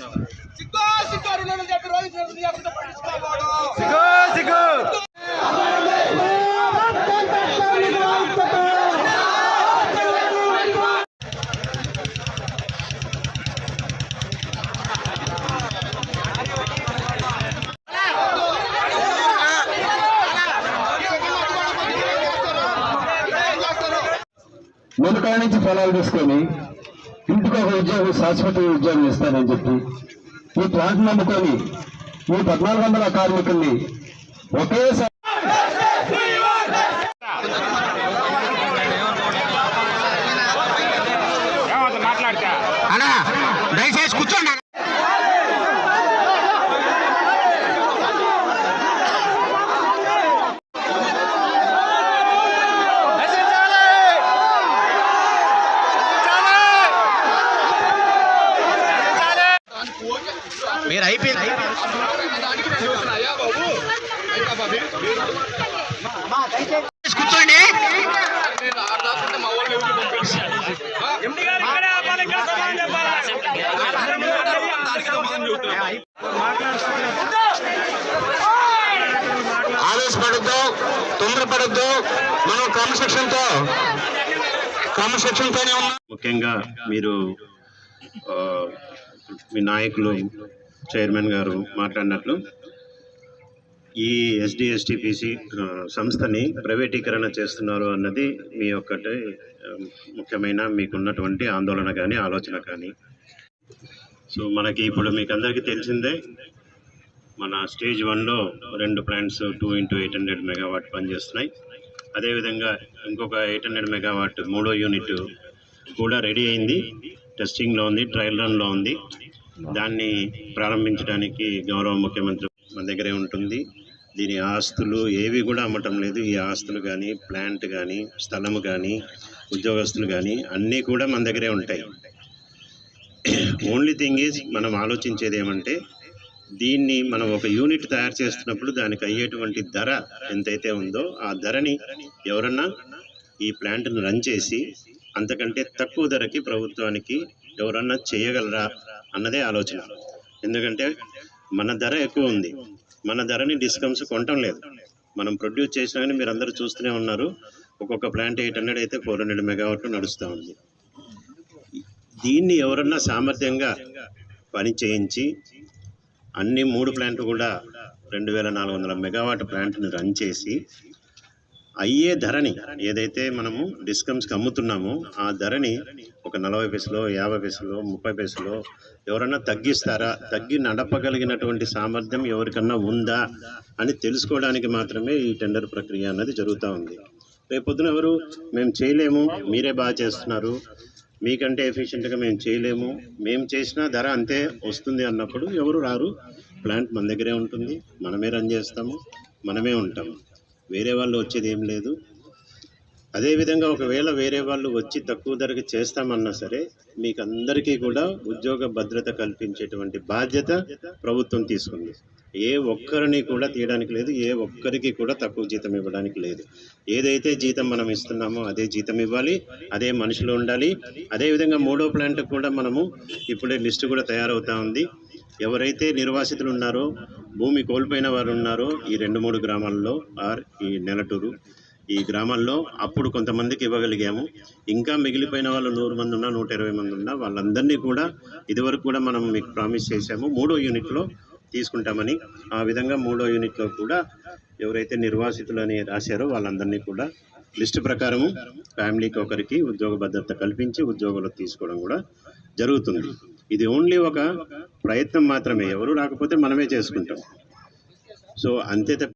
ಸಿಕ್ಕೋ ಸಿಕ್ಕೋರು ನನ್ನ ಜೊತೆ ರೋಹಿತ್ ಶರ್ಮಿ ಯಾಕೆ ಪಡಿಸ್ಕೋಬೋದು ಸಿಕ್ಕೋ ಸಿಕ್ಕೋ ముందు నుంచి ఫలాలు తీసుకొని ఇంటికి ఒక ఉద్యోగం శాశ్వత ఉద్యోగం ఇస్తానని చెప్పి ఈ ప్లాంట్ నమ్ముకొని ఈ పద్నాలుగు వందల కార్మికుల్ని ఒకేసారి అన్నా దయచేసి కూర్చోండి అన్న. మీరు అయిపోయింది. కూర్చోండి. ఆవేశపడద్దు తొందరపడద్దు. మనం క్రమశిక్షణతో క్రమశిక్షణతోనే ఉన్నాం. ముఖ్యంగా మీరు మీ నాయకులు చైర్మన్ గారు మాట్లాడినట్లు ఈ ఎస్డిఎస్టిపిసి సంస్థని ప్రైవేటీకరణ చేస్తున్నారు అన్నది మీ ఒక్కటి ముఖ్యమైన మీకున్నటువంటి ఆందోళన కానీ ఆలోచన కానీ సో మనకి ఇప్పుడు మీకు అందరికీ తెలిసిందే మన స్టేజ్ వన్లో రెండు plants two into eight hundred megawatt పనిచేస్తున్నాయి. అదేవిధంగా ఇంకొక ఎయిట్ హండ్రెడ్ మెగావాట్ మూడో యూనిట్ కూడా రెడీ అయింది టెస్టింగ్లో ఉంది ట్రయల్ రన్లో ఉంది. దాన్ని ప్రారంభించడానికి గౌరవ ముఖ్యమంత్రి మన దగ్గరే ఉంటుంది. దీని ఆస్తులు ఏవి కూడా అమ్మటం లేదు. ఈ ఆస్తులు కానీ ప్లాంట్ కానీ స్థలము కానీ ఉద్యోగస్తులు కానీ అన్నీ కూడా మన దగ్గరే ఉంటాయి. ఓన్లీ థింగ్ ఈజ్ మనం ఆలోచించేది ఏమంటే దీన్ని మనం ఒక యూనిట్ తయారు చేస్తున్నప్పుడు దానికి అయ్యేటువంటి ధర ఎంతైతే ఉందో ఆ ధరని ఎవరన్నా ఈ ప్లాంట్ను రన్ చేసి అంతకంటే తక్కువ ధరకి ప్రభుత్వానికి ఎవరన్నా చేయగలరా? అన్నదే ఆలోచన. ఎందుకంటే మన ధర ఎక్కువ ఉంది. మన ధరని డిస్కమ్స్ కొనటం లేదు. మనం ప్రొడ్యూస్ చేసినా కానీ మీరు అందరూ చూస్తూనే ఉన్నారు. ఒక్కొక్క ప్లాంట్ ఎయిట్ హండ్రెడ్ అయితే ఫోర్ హండ్రెడ్ మెగావాట్లు నడుస్తూ ఉంది. దీన్ని ఎవరన్నా సామర్థ్యంగా పని చేయించి అన్ని మూడు ప్లాంట్లు కూడా రెండు వేల నాలుగు వందల మెగావాట్ ప్లాంట్ని రన్ చేసి అయ్యే ధరని ఏదైతే మనము డిస్కమ్స్కి అమ్ముతున్నామో ఆ ధరని ఒక నలభై పైసలో యాభై పైసలో ముప్పై పైసలో ఎవరన్నా తగ్గిస్తారా? తగ్గి నడపగలిగినటువంటి సామర్థ్యం ఎవరికన్నా ఉందా అని తెలుసుకోవడానికి మాత్రమే ఈ టెండర్ ప్రక్రియ అన్నది జరుగుతూ ఉంది. రేపొద్దున ఎవరు? మేము చేయలేము మీరే బాగా చేస్తున్నారు మీకంటే ఎఫిషియెంట్గా మేము చేయలేము మేము చేసిన ధర అంతే వస్తుంది అన్నప్పుడు ఎవరు రారు? ప్లాంట్ మన దగ్గరే ఉంటుంది మనమే రన్ చేస్తాము మనమే ఉంటాము. వేరే వాళ్ళు వచ్చేది ఏం లేదు. అదేవిధంగా ఒకవేళ వేరే వాళ్ళు వచ్చి తక్కువ ధరకి చేస్తామన్నా సరే మీకు అందరికీ కూడా ఉద్యోగ భద్రత కల్పించేటువంటి బాధ్యత ప్రభుత్వం తీసుకుంది. ఏ ఒక్కరిని కూడా తీయడానికి లేదు ఏ ఒక్కరికి కూడా తక్కువ జీతం ఇవ్వడానికి లేదు. ఏదైతే జీతం మనం ఇస్తున్నామో అదే జీతం ఇవ్వాలి అదే మనుషులు ఉండాలి. అదేవిధంగా మూడో ప్లాంట్ కూడా మనము ఇప్పుడే లిస్టు కూడా తయారవుతా ఉంది. ఎవరైతే నిర్వాసితులు ఉన్నారో భూమి కోల్పోయిన వారు ఉన్నారో ఈ రెండు మూడు గ్రామాల్లో ఆర్ ఈ నెలటూరు ఈ గ్రామాల్లో అప్పుడు కొంతమందికి ఇవ్వగలిగాము. ఇంకా మిగిలిపోయిన వాళ్ళు నూరు మంది ఉన్నా నూట ఇరవై మంది ఉన్నా వాళ్ళందరినీ కూడా ఇదివరకు కూడా మనం మీకు ప్రామిస్ చేశాము. మూడో యూనిట్లో తీసుకుంటామని ఆ విధంగా మూడో యూనిట్లో కూడా ఎవరైతే నిర్వాసితులు అని రాశారో వాళ్ళందరినీ కూడా లిస్టు ప్రకారము ఫ్యామిలీకి ఒకరికి ఉద్యోగ భద్రత కల్పించి ఉద్యోగాలు తీసుకోవడం కూడా జరుగుతుంది. ఇది ఓన్లీ ఒక ప్రయత్నం మాత్రమే. ఎవరు రాకపోతే మనమే చేసుకుంటాం. సో అంతే తప్ప